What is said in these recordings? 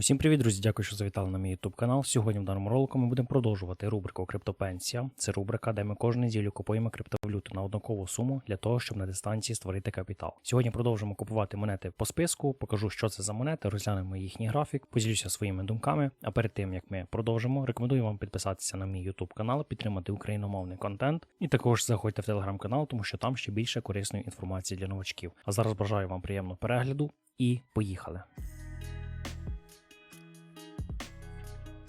Усім привіт, друзі! Дякую, що завітали на мій YouTube канал. Сьогодні в даному ролику ми будемо продовжувати рубрику Криптопенсія. Це рубрика, де ми кожну неділю купуємо криптовалюту на однакову суму для того, щоб на дистанції створити капітал. Сьогодні продовжимо купувати монети по списку. Покажу, що це за монети, розглянемо їхній графік, поділюся своїми думками. А перед тим як ми продовжимо, рекомендую вам підписатися на мій YouTube канал, підтримати україномовний контент. І також заходьте в телеграм-канал, тому що там ще більше корисної інформації для новачків. А зараз бажаю вам приємного перегляду і поїхали.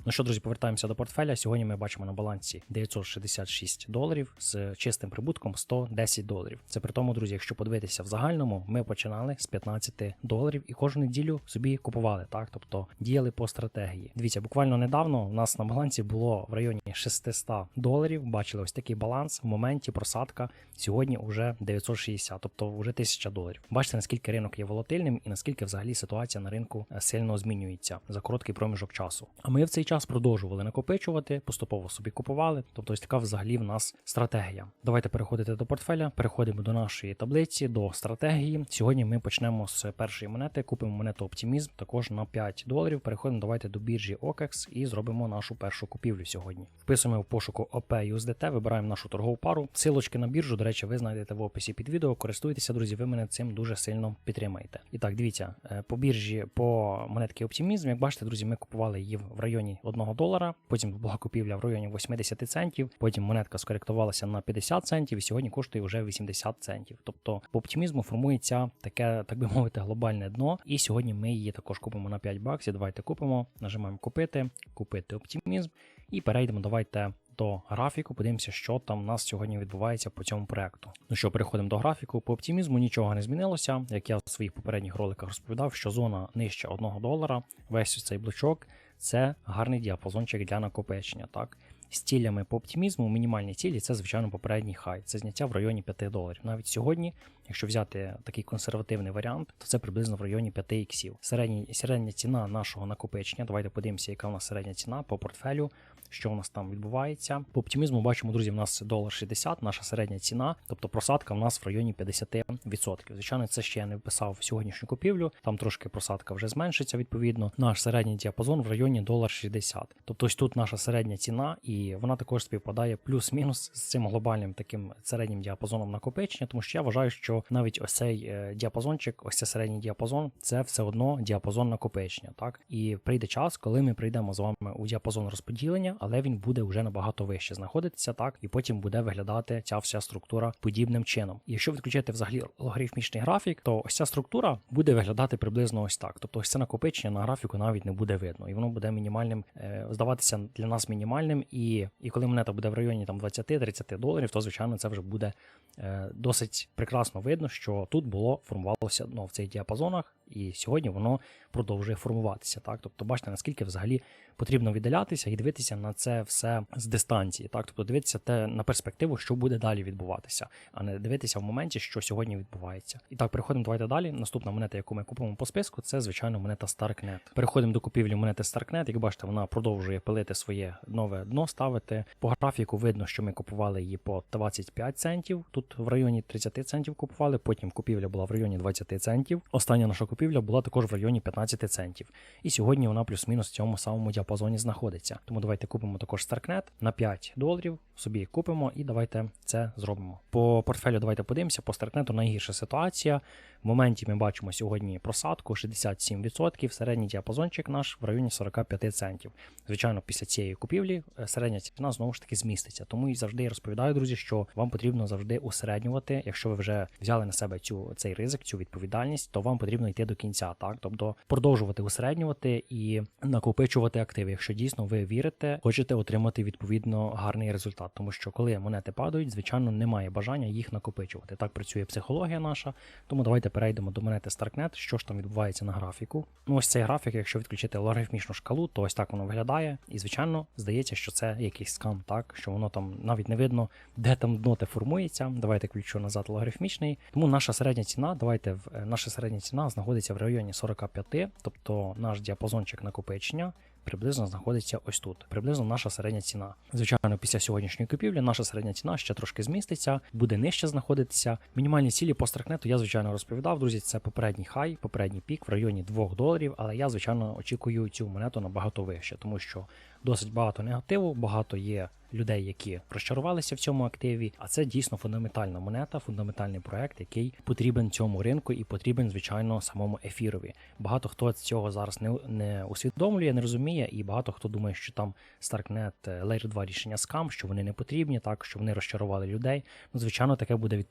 Ну що, друзі, повертаємося до портфеля. Сьогодні ми бачимо на балансі 966 доларів з чистим прибутком 110 доларів. Це при тому, друзі, якщо подивитися в загальному, ми починали з 15 доларів і кожну неділю собі купували, так тобто діяли по стратегії. Дивіться, буквально недавно у нас на балансі було в районі 600 доларів. Бачили ось такий баланс в моменті просадка. Сьогодні вже 960, тобто вже 1000 доларів. Бачите, наскільки ринок є волатильним і наскільки взагалі ситуація на ринку е, сильно змінюється за короткий проміжок часу. А ми в цей час продовжували накопичувати, поступово собі купували. Тобто, ось така взагалі в нас стратегія. Давайте переходити до портфеля. Переходимо до нашої таблиці, до стратегії. Сьогодні ми почнемо з першої монети. Купимо монету Оптимізм також на 5 доларів. Переходимо давайте до біржі OKEX і зробимо нашу першу купівлю сьогодні. Вписуємо в пошуку OP вибираємо нашу торгову пару. Силочки на біржу, до речі, ви знайдете в описі під відео. Користуйтеся, друзі, ви мене цим дуже сильно підтримаєте. І так, дивіться, е, по біржі по монетки Оптимізм, як бачите, друзі, ми купували її в районі 1 долара. Потім була купівля в районі 80 центів. Потім монетка скоректувалася на 50 центів і сьогодні коштує вже 80 центів. Тобто по оптимізму формується таке, так би мовити, глобальне дно. І сьогодні ми її також купимо на 5 баксів. Давайте купимо, нажимаємо купити, купити оптимізм і перейдемо. Давайте. До графіку, подивимося, що там у нас сьогодні відбувається по цьому проекту. Ну що, переходимо до графіку. По оптимізму нічого не змінилося. Як я в своїх попередніх роликах розповідав, що зона нижче 1 долара, весь цей блочок це гарний діапазончик для накопичення. Так, з цілями по оптимізму, мінімальні цілі це, звичайно, попередній хай. Це зняття в районі 5 доларів. Навіть сьогодні, якщо взяти такий консервативний варіант, то це приблизно в районі 5 іксів. Середня, середня ціна нашого накопичення. Давайте подивимося, яка у нас середня ціна по портфелю, що у нас там відбувається. По оптимізму бачимо, друзі, у нас долар 60, наша середня ціна, тобто просадка у нас в районі 50%. Звичайно, це ще я не вписав в сьогоднішню купівлю. Там трошки просадка вже зменшиться відповідно. Наш середній діапазон в районі долар 60. Тобто ось тут наша середня ціна, і вона також співпадає плюс-мінус з цим глобальним таким середнім діапазоном накопичення, тому що я вважаю, що навіть ось цей е, діапазончик, ось цей середній діапазон, це все одно діапазон накопичення. Так і прийде час, коли ми прийдемо з вами у діапазон розподілення, але він буде вже набагато вище знаходитися, так і потім буде виглядати ця вся структура подібним чином. І якщо відключити взагалі логарифмічний графік, то ось ця структура буде виглядати приблизно ось так. Тобто ось це накопичення на графіку навіть не буде видно, і воно буде мінімальним, е, здаватися для нас мінімальним. І і коли монета буде в районі там 20-30 доларів, то звичайно це вже буде е, досить прекрасно видно, що тут було формувалося ну, в цих діапазонах, і сьогодні воно продовжує формуватися. Так, тобто, бачите, наскільки взагалі потрібно віддалятися і дивитися на це все з дистанції. Так, тобто дивитися те на перспективу, що буде далі відбуватися, а не дивитися в моменті, що сьогодні відбувається. І так, переходимо давайте далі. Наступна монета, яку ми купимо по списку, це звичайно монета Starknet. Переходимо до купівлі монети Starknet. Як бачите, вона продовжує пилити своє нове дно, ставити. По графіку видно, що ми купували її по 25 центів. Тут в районі 30 центів купували. Потім купівля була в районі 20 центів. Остання наша купівля була також в районі 15 центів. І сьогодні вона плюс-мінус в цьому самому діапазоні знаходиться. Тому давайте купимо також Starknet на 5 доларів. Собі купимо і давайте це зробимо. По портфелю давайте подивимося. По Starknet найгірша ситуація. В моменті ми бачимо сьогодні просадку 67%, середній діапазончик наш в районі 45 центів. Звичайно, після цієї купівлі е, середня ціна знову ж таки зміститься. Тому і завжди я розповідаю, друзі, що вам потрібно завжди усереднювати. Якщо ви вже взяли на себе цю цей ризик, цю відповідальність, то вам потрібно йти до кінця, так тобто продовжувати усереднювати і накопичувати активи, якщо дійсно ви вірите, хочете отримати відповідно гарний результат. Тому що коли монети падають, звичайно, немає бажання їх накопичувати. Так працює психологія наша. Тому давайте перейдемо до монети Starknet, що ж там відбувається на графіку. Ну ось цей графік, якщо відключити логарифмічну шкалу, то ось так воно виглядає. І звичайно, здається, що це якийсь скам, так що воно там навіть не видно, де там дно те формується. Давайте включу назад логарифмічний. Тому наша середня ціна, давайте наша середня ціна знаходиться в районі 45, тобто наш діапазончик накопичення приблизно знаходиться ось тут. Приблизно наша середня ціна. Звичайно, після сьогоднішньої купівлі наша середня ціна ще трошки зміститься, буде нижче знаходитися. Мінімальні цілі по страхнету я звичайно розповідав, друзі. Це попередній хай, попередній пік в районі 2 доларів. Але я звичайно очікую цю монету набагато вище, тому що досить багато негативу, багато є людей, які розчарувалися в цьому активі. А це дійсно фундаментальна монета, фундаментальний проект, який потрібен цьому ринку і потрібен, звичайно, самому ефірові. Багато хто цього зараз не, не усвідомлює, не розуміє, і багато хто думає, що там Starknet е, Layer 2 рішення скам, що вони не потрібні, так що вони розчарували людей. Ну, звичайно, таке буде е,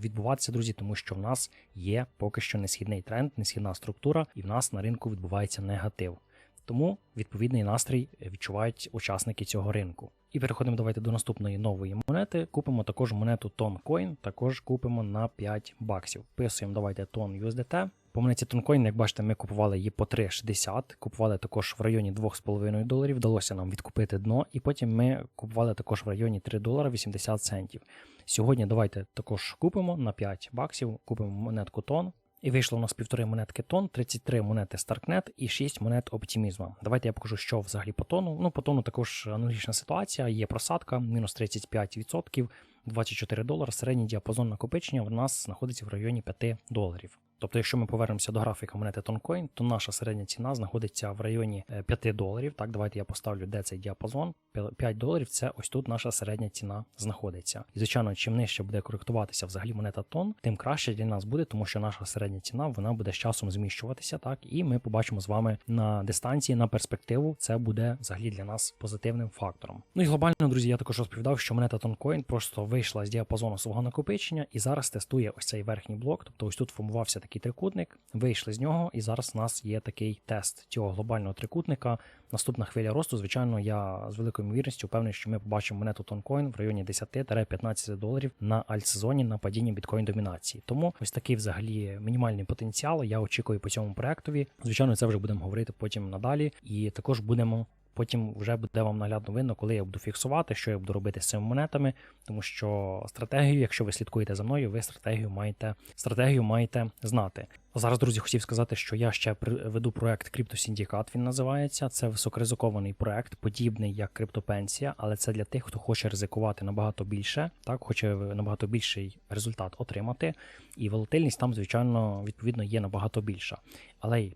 відбуватися, друзі, тому що в нас є поки що несхідний тренд, несхідна структура, і в нас на ринку відбувається негатив. Тому відповідний настрій відчувають учасники цього ринку. І переходимо давайте до наступної нової монети. Купимо також монету Toncoin, також купимо на 5 баксів. Писуємо давайте Ton USDT. По монеті Toncoin, як бачите, ми купували її по 3,60, купували також в районі 2,5 доларів. Вдалося нам відкупити дно, і потім ми купували також в районі 3 долара 80 центів. Сьогодні давайте також купимо на 5 баксів, купимо монетку Тон. І вийшло у нас півтори монетки тон, 33 монети Starknet і 6 монет оптимізма. Давайте я покажу, що взагалі по тону. Ну, по тону також аналогічна ситуація, є просадка, мінус 35%, 24 долари. Середній діапазон накопичення в нас знаходиться в районі 5 доларів. Тобто, якщо ми повернемося до графіка монети Toncoin, то наша середня ціна знаходиться в районі е, 5 доларів. Так, давайте я поставлю, де цей діапазон. 5 доларів це ось тут наша середня ціна знаходиться. І звичайно, чим нижче буде коректуватися взагалі монета тон, тим краще для нас буде, тому що наша середня ціна вона буде з часом зміщуватися. Так, і ми побачимо з вами на дистанції, на перспективу. Це буде взагалі для нас позитивним фактором. Ну і глобально, друзі, я також розповідав, що монета Toncoin просто вийшла з діапазону свого накопичення і зараз тестує ось цей верхній блок. Тобто, ось тут формувався такий трикутник. Вийшли з нього, і зараз у нас є такий тест цього глобального трикутника. Наступна хвиля росту, звичайно, я з великою ймовірністю впевнений, що ми побачимо монету Toncoin в районі 10-15 доларів на альтсезоні на падінні біткоін домінації. Тому ось такий взагалі мінімальний потенціал. Я очікую по цьому проектові. Звичайно, це вже будемо говорити потім надалі, і також будемо. Потім вже буде вам наглядно видно, коли я буду фіксувати, що я буду робити з цими монетами, тому що стратегію, якщо ви слідкуєте за мною, ви стратегію маєте стратегію маєте знати. Зараз, друзі, хотів сказати, що я ще веду проект Криптосіндікат. Він називається. Це високоризикований проект, подібний як криптопенсія, але це для тих, хто хоче ризикувати набагато більше, так хоче набагато більший результат отримати. І волатильність там, звичайно, відповідно є набагато більша. Але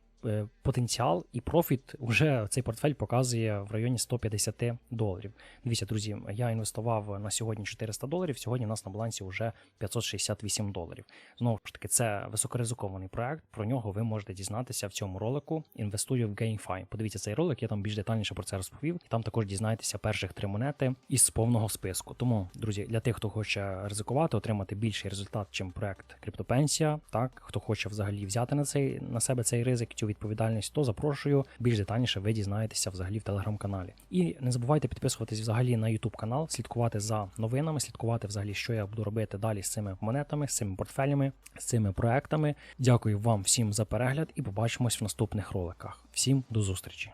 потенціал і профіт вже цей портфель показує в районі 150 доларів. Дивіться, друзі, я інвестував на ссьогодні 400 доларів. Сьогодні у нас на балансі вже 568 доларів. Знову ж таки, це високоризикований проект. Про нього ви можете дізнатися в цьому ролику. Інвестую в GameFi. Подивіться цей ролик, я там більш детальніше про це розповів. І там також дізнаєтеся перших три монети із повного списку. Тому, друзі, для тих, хто хоче ризикувати, отримати більший результат, чим проект Криптопенсія. Так, хто хоче взагалі взяти на цей на себе цей ризик, цю відповідальність, то запрошую більш детальніше. Ви дізнаєтеся взагалі в телеграм-каналі. І не забувайте підписуватись взагалі на YouTube канал, слідкувати за новинами, слідкувати взагалі, що я буду робити далі з цими монетами, з цими портфелями, з цими проектами. Дякую вам всім за перегляд і побачимось в наступних роликах. Всім до зустрічі!